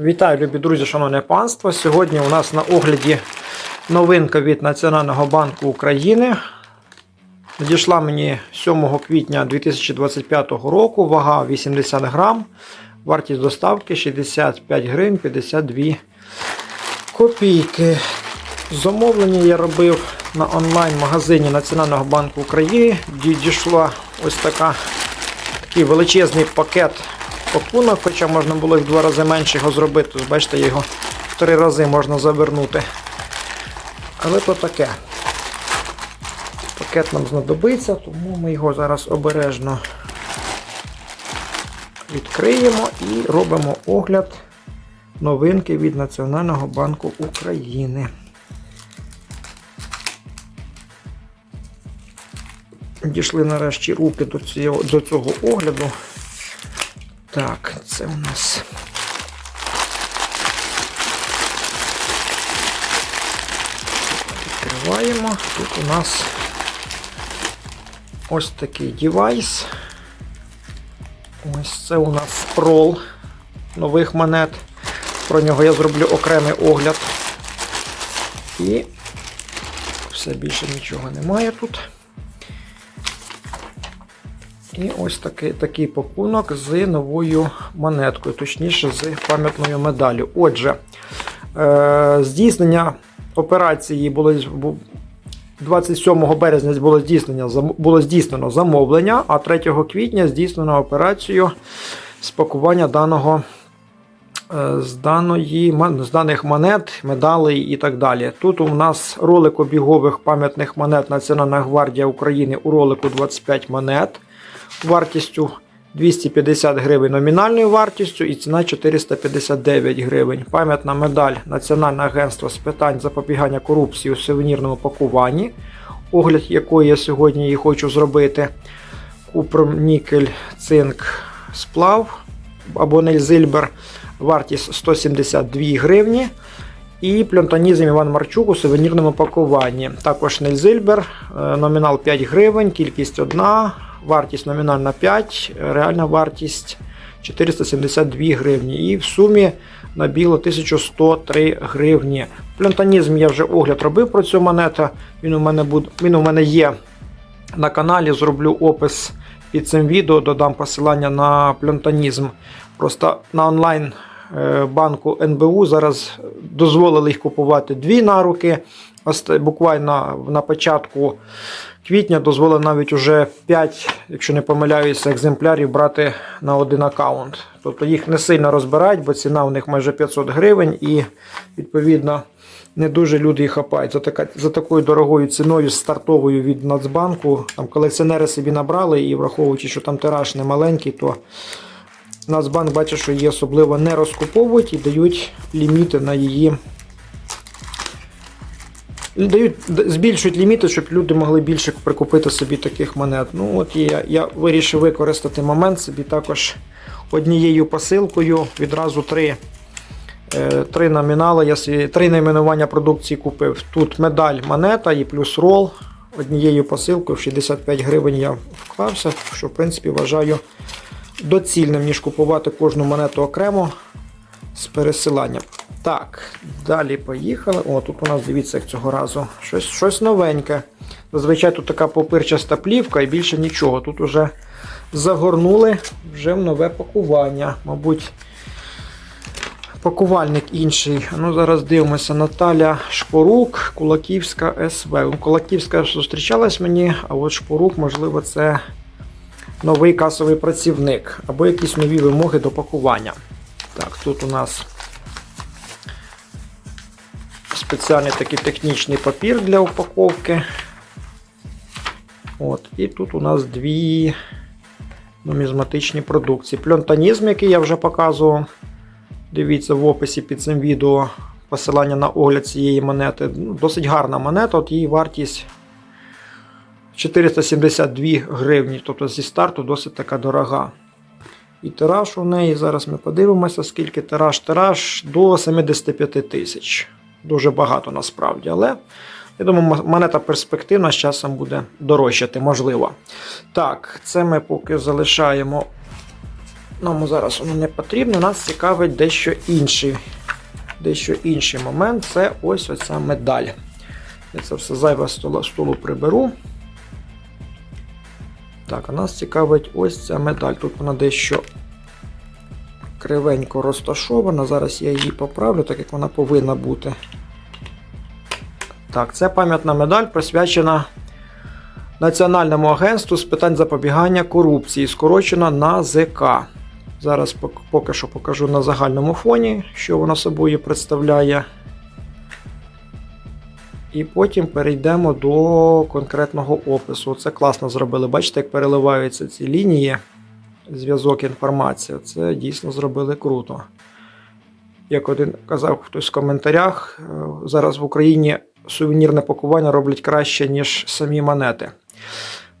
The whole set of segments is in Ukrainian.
Вітаю, любі друзі, шановне панство. Сьогодні у нас на огляді новинка від Національного банку України. Надійшла мені 7 квітня 2025 року, вага 80 грам, вартість доставки 65 гривень 52 копійки. Замовлення я робив на онлайн-магазині Національного банку України. Дійшла ось така, такий величезний пакет пакунок, хоча можна було в два рази менше його зробити. Бачите, його в три рази можна завернути. Але то таке. Пакет нам знадобиться, тому ми його зараз обережно відкриємо і робимо огляд новинки від Національного банку України. Дійшли нарешті руки до цього огляду. Так, це у нас. Відкриваємо. Тут у нас ось такий девайс. Ось це у нас рол нових монет. Про нього я зроблю окремий огляд. І все більше нічого немає тут. І ось такий такий пакунок з новою монеткою, точніше, з пам'ятною медаллю. Отже, е, здійснення операції було 27 березня було здійснено, було здійснено замовлення, а 3 квітня здійснено операцію спакування даного. е, З, даної, з даних монет, медалей і так далі. Тут у нас ролик обігових пам'ятних монет Національна гвардія України у ролику 25 монет вартістю 250 гривень номінальною вартістю і ціна 459 гривень. Пам'ятна медаль Національне агентство з питань запобігання корупції у сувенірному пакуванні, огляд якої я сьогодні її хочу зробити. Купрум, нікель, цинк, сплав або нельзильбер. Вартість 172 гривні. І пльонтонізм Іван Марчук у сувенірному пакуванні. Також нельзильбер, е, номінал 5 гривень, кількість 1, вартість номінальна 5, реальна вартість 472 гривні. І в сумі на біло 1103 гривні. Пльонтонізм я вже огляд робив про цю монету. Він у мене, буде, він у мене є на каналі. Зроблю опис під цим відео, додам посилання на пльонтонізм. Просто на онлайн е, банку НБУ зараз дозволили їх купувати дві наруки. Ост- Буквально на початку квітня дозволили навіть уже 5, якщо не помиляюся, екземплярів брати на один аккаунт. Тобто їх не сильно розбирають, бо ціна у них майже 500 гривень і відповідно не дуже люди їх хапають. За, така, за такою дорогою ціною стартовою від Нацбанку. Там колекціонери собі набрали і враховуючи, що там тираж не маленький, то Нацбанк бачить, що її особливо не розкуповують і дають ліміти на її. Дають, збільшують ліміти, щоб люди могли більше прикупити собі таких монет. Ну от я, я вирішив використати момент собі також однією посилкою відразу три, е, три номінали. Я собі, три найменування продукції купив. Тут медаль монета і плюс рол. Однією посилкою в 65 гривень я вклався, що в принципі вважаю доцільним, ніж купувати кожну монету окремо з пересиланням. Так, далі поїхали. О, тут у нас дивіться, як цього разу щось, щось новеньке. Зазвичай тут така попирчаста плівка і більше нічого. Тут уже загорнули вже в нове пакування. Мабуть, пакувальник інший. Ну, зараз дивимося. Наталя Шпорук, Кулаківська СВ. Ну, Кулаківська зустрічалась мені, а от Шпорук, можливо, це новий касовий працівник або якісь нові вимоги до пакування. Так, тут у нас спеціальний такий технічний папір для упаковки. От, і тут у нас дві нумізматичні продукції. Пльонтонізм, який я вже показував. Дивіться в описі під цим відео посилання на огляд цієї монети. Ну, Досить гарна монета, от її вартість 472 гривні. Тобто зі старту досить така дорога. І тираж у неї, зараз ми подивимося, скільки тираж. Тираж до 75 тисяч. Дуже багато насправді, але я думаю, монета перспективна з часом буде дорожчати, можливо. Так, це ми поки залишаємо нам зараз воно не потрібно, нас цікавить дещо інший. Дещо інший момент це ось оця медаль. Я це все зайве стола столу приберу. Так, а нас цікавить ось ця медаль. Тут вона дещо кривенько розташована. Зараз я її поправлю, так як вона повинна бути. Так, це пам'ятна медаль присвячена Національному агентству з питань запобігання корупції, скорочена НАЗК. Зараз поки що покажу на загальному фоні, що вона собою представляє. І потім перейдемо до конкретного опису. Це класно зробили. Бачите, як переливаються ці лінії, зв'язок інформації. Це дійсно зробили круто. Як один казав хтось в коментарях, е, зараз в Україні сувенірне пакування роблять краще, ніж самі монети.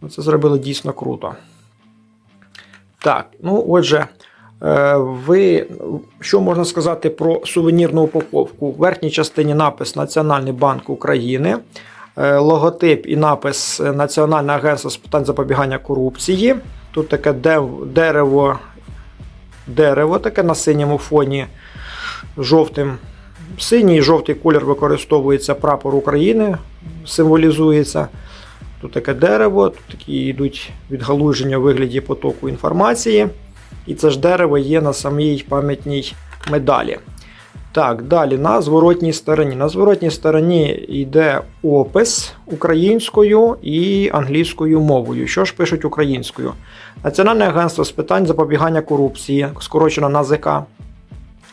Ну, Це зробили дійсно круто. Так, ну отже, ви що можна сказати про сувенірну упаковку? В верхній частині напис Національний банк України, е, логотип і напис Національне агентство з питань запобігання корупції. Тут таке дерево, дерево таке на синьому фоні жовтим. Синій і жовтий колір використовується прапор України, символізується. Тут таке дерево, тут такі йдуть відгалуження у вигляді потоку інформації. І це ж дерево є на самій пам'ятній медалі. Так, далі на зворотній стороні. На зворотній стороні йде опис українською і англійською мовою. Що ж пишуть українською? Національне агентство з питань запобігання корупції, скорочено НАЗК,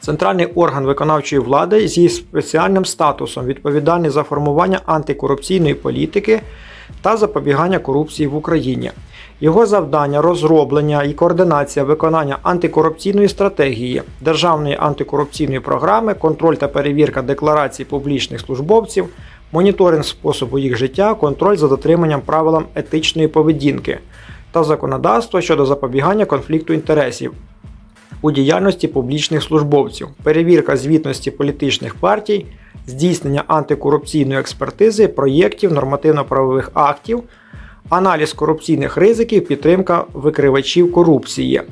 Центральний орган виконавчої влади зі спеціальним статусом відповідальний за формування антикорупційної політики та запобігання корупції в Україні. Його завдання розроблення і координація виконання антикорупційної стратегії, державної антикорупційної програми, контроль та перевірка декларацій публічних службовців, моніторинг способу їх життя, контроль за дотриманням правилам етичної поведінки та законодавства щодо запобігання конфлікту інтересів у діяльності публічних службовців, перевірка звітності політичних партій, здійснення антикорупційної експертизи, проєктів, нормативно-правових актів, аналіз корупційних ризиків, підтримка викривачів корупції.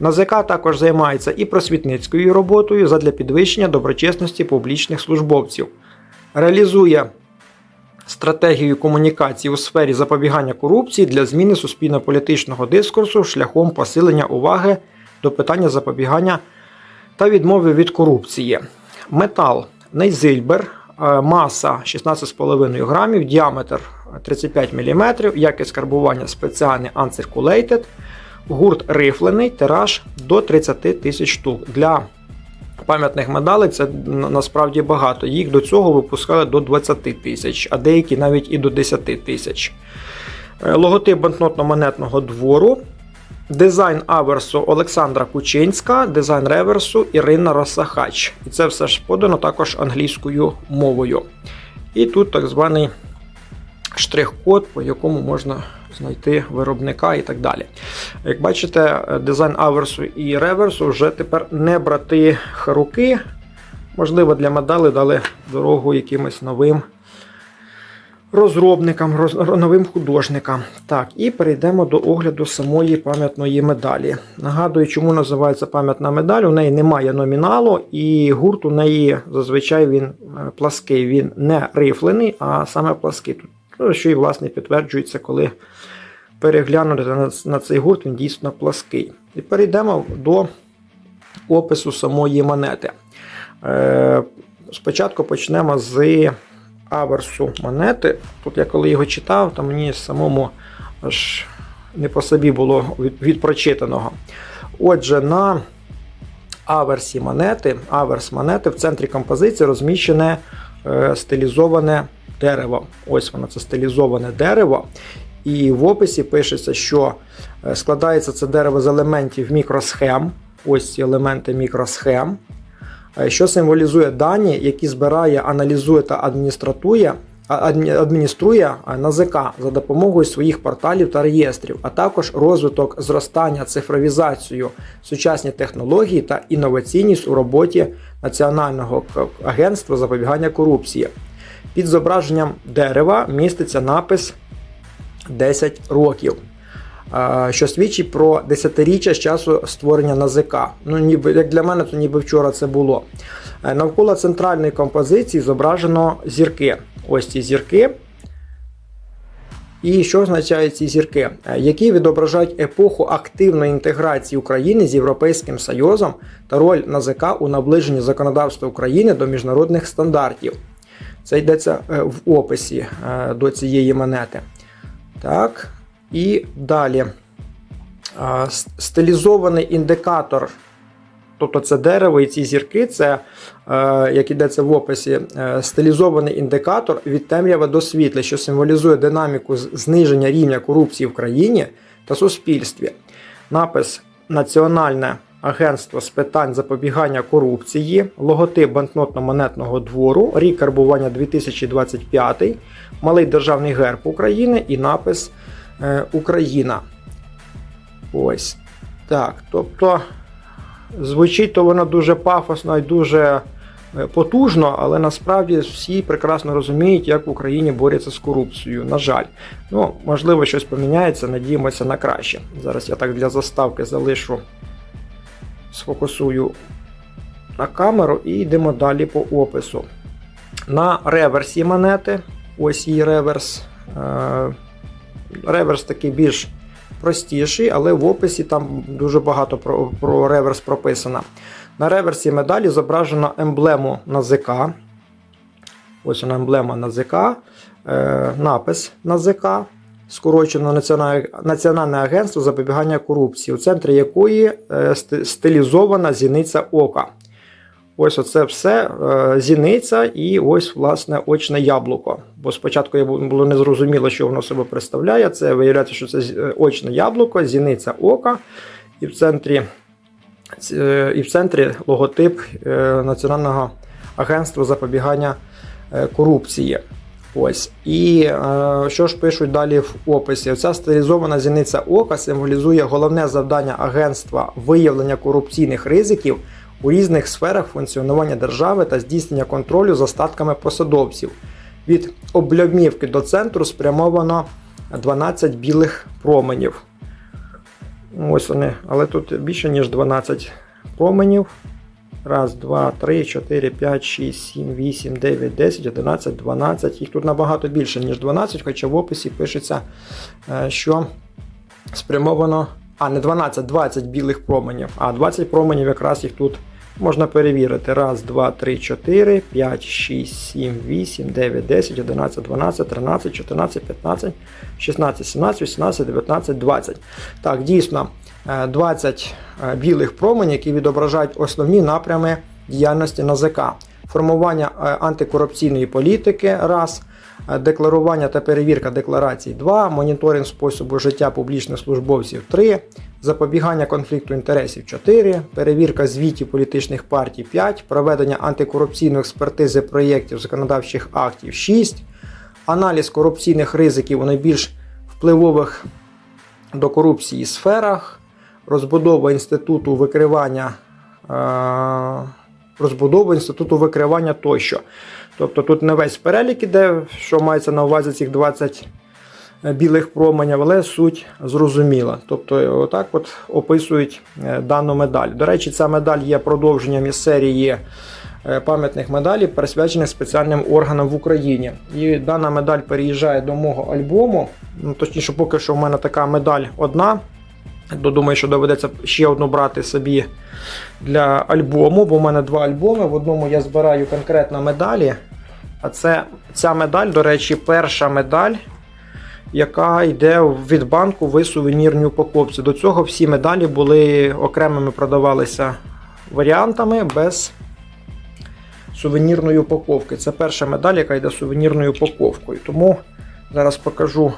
НАЗК також займається і просвітницькою роботою задля підвищення доброчесності публічних службовців, реалізує стратегію комунікації у сфері запобігання корупції для зміни суспільно-політичного дискурсу шляхом посилення уваги до питання запобігання та відмови від корупції. Метал Нейзильбер, маса 16,5 грамів, діаметр 35 мм, якість карбування спеціальний Uncirculated, гурт рифлений, тираж до 30 тисяч штук. Для пам'ятних медалей це насправді багато. Їх до цього випускали до 20 тисяч, а деякі навіть і до 10 тисяч. Е, Логотип банкнотно-монетного двору. Дизайн аверсу Олександра Кучинська, дизайн реверсу Ірина Росахач. І це все ж подано також англійською мовою. І тут так званий штрих-код, по якому можна знайти виробника і так далі. Як бачите, дизайн аверсу і реверсу вже тепер не брати руки. Можливо, для медали дали дорогу якимось новим розробникам, роз- новим художникам. Так, і перейдемо до огляду самої пам'ятної медалі. Нагадую, чому називається пам'ятна медаль. У неї немає номіналу, і гурт у неї зазвичай він е, плаский. Він не рифлений, а саме плаский. Тут, ну, що і власне підтверджується, коли переглянути на, цей гурт, він дійсно плаский. І перейдемо до опису самої монети. Е, спочатку почнемо з аверсу монети. Тут я коли його читав, то мені самому аж не по собі було від, від прочитаного. Отже, на аверсі монети, аверс монети в центрі композиції розміщене е, стилізоване дерево. Ось воно це стилізоване дерево. І в описі пишеться, що е, складається це дерево з елементів мікросхем. Ось ці елементи мікросхем що символізує дані, які збирає, аналізує та адміністратує, адмініструє е, НАЗК за допомогою своїх порталів та реєстрів, а також розвиток зростання, цифровізацію, сучасні технології та інноваційність у роботі Національного агентства запобігання корупції. Під зображенням дерева міститься напис 10 років. Що свідчить про десятиріччя з часу створення НАЗК. Ну, ніби як для мене, то ніби вчора це було. Е, Навколо центральної композиції зображено зірки. Ось ці зірки. І що означають ці зірки, Е, які відображають епоху активної інтеграції України з Європейським Союзом та роль НАЗК у наближенні законодавства України до міжнародних стандартів. Це йдеться е, в описі до цієї монети. Так, і далі. Стилізований індикатор, тобто це дерево і ці зірки, це, е, як йдеться в описі, е, стилізований індикатор від темряви до світла, що символізує динаміку зниження рівня корупції в країні та суспільстві. Напис Національне агентство з питань запобігання корупції, логотип банкнотно-монетного двору, рік карбування 2025, малий державний герб України і напис Україна. Ось. Так. Тобто, звучить то воно дуже пафосно і дуже е, потужно, але насправді всі прекрасно розуміють, як в Україні борються з корупцією. На жаль. Ну, можливо, щось поміняється, надіємося на краще. Зараз я так для заставки залишу, сфокусую на камеру і йдемо далі по опису. На реверсі монети, ось її реверс. Реверс такий більш простіший, але в описі там дуже багато про, про реверс прописано. На реверсі медалі зображено емблему НАЗК. Ось вона емблема НАЗК, е, напис НАЗК, скорочено Національне, Національне агентство запобігання корупції, у центрі якої е, стилізована зіниця ока. Ось оце все е, зіниця і ось, власне, очне яблуко. Бо спочатку я було незрозуміло, що воно себе представляє. Це виявляється, що це е, очне яблуко, зіниця ока, і в центрі, е, і в центрі логотип Національного агентства запобігання корупції. Ось. І що ж пишуть далі в описі? Ця стилізована зіниця ока символізує головне завдання агентства виявлення корупційних ризиків у різних сферах функціонування держави та здійснення контролю за статками посадовців. Від облямівки до центру спрямовано 12 білих променів. Ось вони, але тут більше, ніж 12 променів. Раз, два, три, чотири, п'ять, шість, сім, вісім, дев'ять, десять, одинадцять, дванадцять. Їх тут набагато більше, ніж 12, хоча в описі пишеться, е, що спрямовано. А, не 12, 20 білих променів. А 20 променів якраз їх тут можна перевірити. Раз, два, три, чотири, п'ять, шість, сім, вісім, дев'ять, десять, одинадцять, дванадцять, тринадцять, чотирнадцять, п'ятнадцять, шістнадцять, сімнадцять, вісімнадцять, дев'ятнадцять, двадцять. Так, дійсно, е, 20 е, білих променів, які відображають основні напрями діяльності НАЗК. Формування е, антикорупційної політики раз, е, декларування та перевірка декларацій. 2, моніторинг способу життя публічних службовців. 3, запобігання конфлікту інтересів. 4, перевірка звітів політичних партій. 5, проведення антикорупційної експертизи проєктів законодавчих актів. 6, аналіз корупційних ризиків у найбільш впливових до корупції сферах, розбудова інституту викривання. е, Розбудову інституту викривання тощо. Тобто тут не весь перелік іде, що мається на увазі цих 20 білих променів, але суть зрозуміла. Тобто, отак от описують е, дану медаль. До речі, ця медаль є продовженням із серії е, пам'ятних медалей, присвячених спеціальним органам в Україні. І дана медаль переїжджає до мого альбому. Ну, точніше, поки що в мене така медаль одна. Думаю, що доведеться ще одну брати собі для альбому, бо в мене два альбоми. В одному я збираю конкретно медалі. А це ця медаль, до речі, перша медаль, яка йде від банку в сувенірній упаковці. До цього всі медалі були окремими продавалися варіантами без сувенірної упаковки. Це перша медаль, яка йде сувенірною упаковкою. Тому зараз покажу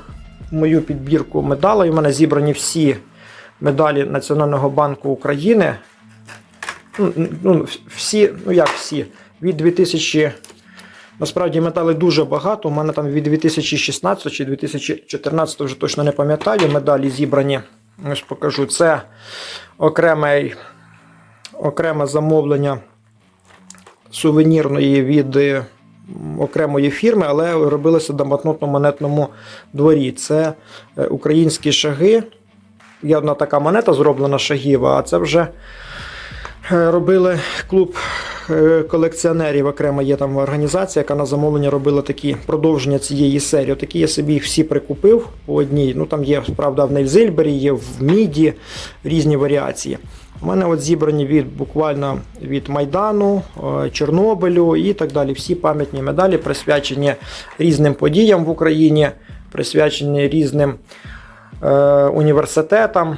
мою підбірку медалей. У мене зібрані всі медалі Національного банку України. Ну, ну, всі, ну як всі, від 2000. Насправді медалей дуже багато. У мене там від 2016 чи 2014 вже точно не пам'ятаю. Медалі зібрані. Ось покажу. Це окреме, окреме замовлення сувенірної від е, окремої фірми, але робилося на банкнотно-монетному дворі. Це е, українські шаги. є одна така монета зроблена шагіва, а це вже е, робили клуб колекціонерів. Окремо є там організація, яка на замовлення робила такі продовження цієї серії. Такі я собі їх всі прикупив по одній. Ну там є, правда, в Нейзильбері, є в Міді різні варіації. У мене от зібрані від буквально від Майдану, е, Чорнобилю і так далі. Всі пам'ятні медалі присвячені різним подіям в Україні, присвячені різним е, університетам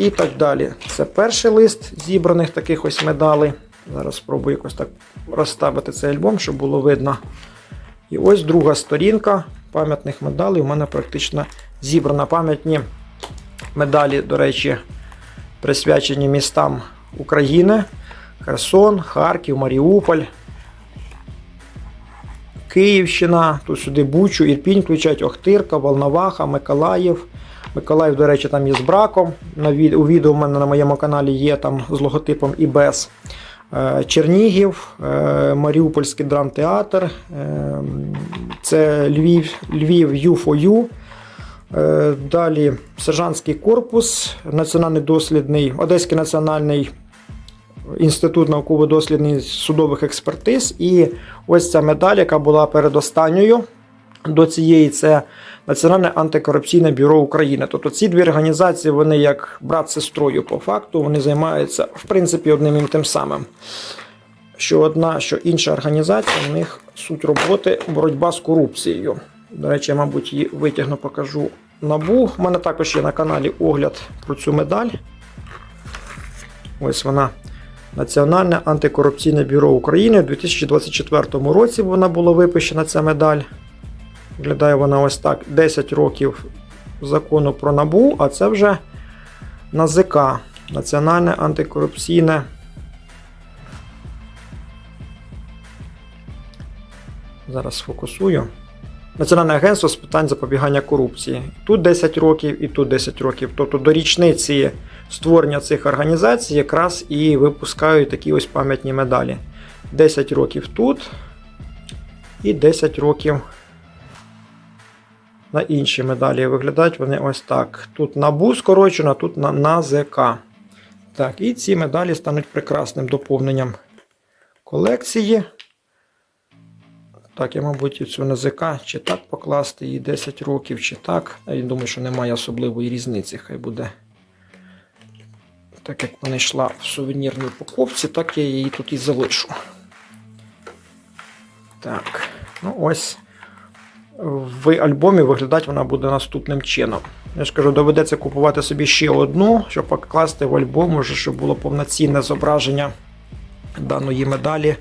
і так далі. Це перший лист зібраних таких ось медалей. Зараз спробую якось так розставити цей альбом, щоб було видно. І ось друга сторінка пам'ятних медалей. У мене практично зібрана пам'ятні медалі, до речі, присвячені містам України: Херсон, Харків, Маріуполь, Київщина, тут сюди Бучу, Ірпінь включають Охтирка, Волноваха, Миколаїв. Миколаїв, до речі, там є з браком. На від... У відео в мене на моєму каналі є там з логотипом і без. Е, Чернігів, е, Маріупольський драмтеатр, е, це Львів, Львів U4U. Е, Далі сержантський корпус, національний дослідний, Одеський національний інститут науково-дослідних судових експертиз. І ось ця медаль, яка була передостанньою до цієї, це Національне антикорупційне бюро України. Тобто ці дві організації, вони як брат сестрою по факту, вони займаються в принципі одним і тим самим. Що одна, що інша організація, у них суть роботи боротьба з корупцією. До речі, я, мабуть, її витягну, покажу набу. У мене також є на каналі огляд про цю медаль. Ось вона. Національне антикорупційне бюро України. У 2024 році вона була випущена ця медаль. Виглядає вона ось так: 10 років закону про набу, а це вже НАЗК. Національне антикорупційне. Зараз сфокусую. Національне агентство з питань запобігання корупції. Тут 10 років і тут 10 років. Тобто до річниці створення цих організацій якраз і випускають такі ось пам'ятні медалі. 10 років тут і 10 років на інші медалі. Виглядають вони ось так. Тут набу скорочено, тут на НАЗК. Так, і ці медалі стануть прекрасним доповненням колекції. Так, я, мабуть, цю НАЗК чи так покласти її 10 років, чи так. Я думаю, що немає особливої різниці. Хай буде. Так як вона йшла в сувенірній упаковці, так я її тут і залишу. Так, ну ось в альбомі виглядати вона буде наступним чином. Я ж кажу, доведеться купувати собі ще одну, щоб покласти в альбом, уже, щоб було повноцінне зображення даної медалі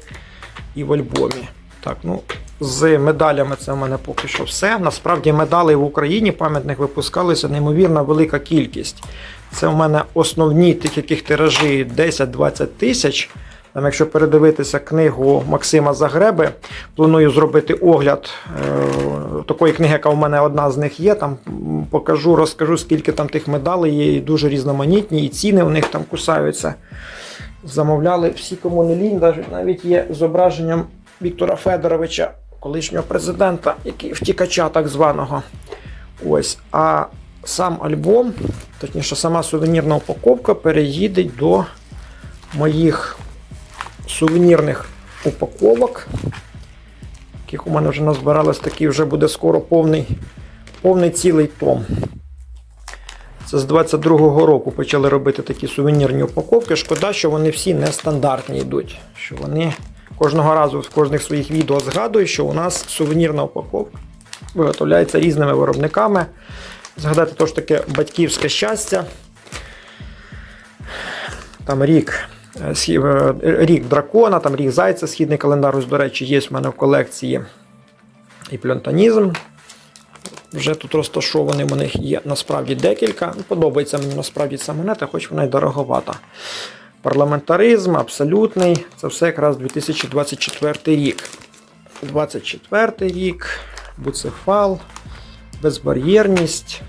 і в альбомі. Так, ну, з медалями це в мене поки що все. Насправді медалей в Україні пам'ятних випускалися неймовірна велика кількість. Це в мене основні тих, тиражі 10-20 тисяч. Там, якщо передивитися книгу Максима Загреби, планую зробити огляд е, такої книги, яка в мене одна з них є. Там покажу, розкажу, скільки там тих медалей є, і дуже різноманітні, і ціни у них там кусаються. Замовляли всі, кому не лінь, навіть- є зображенням Віктора Федоровича, колишнього президента, який втікача так званого. Ось. А сам альбом, точніше, сама сувенірна упаковка переїде до моїх сувенірних упаковок, яких у мене вже назбиралось такий вже буде скоро повний, повний цілий том. Це з 22-го року почали робити такі сувенірні упаковки. Шкода, що вони всі нестандартні йдуть. Що вони кожного разу в кожних своїх відео згадую, що у нас сувенірна упаковка виготовляється різними виробниками. Згадати то ж таке батьківське щастя. Там рік, рік дракона, там рік зайця, східний календар, ось, до речі, є в мене в колекції і плюнтонізм. Вже тут розташований, у них є насправді декілька. Ну, Подобається мені насправді ця монета, хоч вона й дороговата. Парламентаризм, абсолютний. Це все якраз 2024 рік. 24 рік, буцефал, безбар'єрність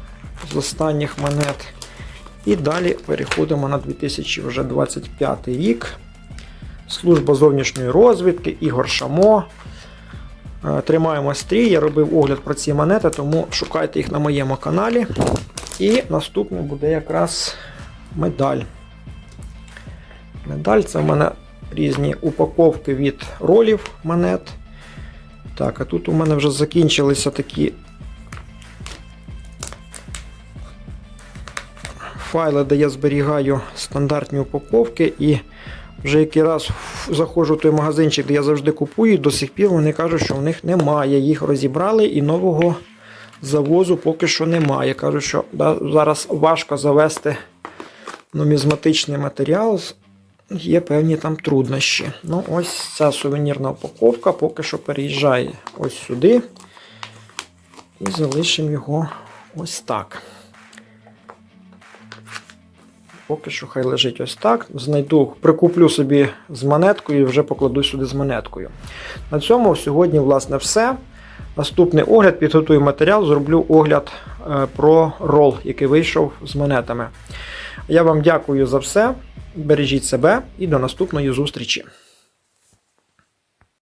з останніх монет. І далі переходимо на 2025 рік. Служба зовнішньої розвідки, Ігор Шамо. Е, Тримаємо стрій. Я робив огляд про ці монети, тому шукайте їх на моєму каналі. І наступне буде якраз медаль. Медаль це в мене різні упаковки від ролів монет. Так, а тут у мене вже закінчилися такі файли, де я зберігаю стандартні упаковки. І вже який раз заходжу в той магазинчик, де я завжди купую, до сих пір вони кажуть, що в них немає. Їх розібрали і нового завозу поки що немає. Кажуть, що да, зараз важко завести нумізматичний матеріал. Є певні там труднощі. Ну, ось ця сувенірна упаковка поки що переїжджає ось сюди. І залишимо його ось так. Поки що хай лежить ось так. Знайду, прикуплю собі з монеткою і вже покладу сюди з монеткою. На цьому сьогодні, власне, все. Наступний огляд, підготую матеріал, зроблю огляд е, про рол, який вийшов з монетами. Я вам дякую за все. Бережіть себе і до наступної зустрічі.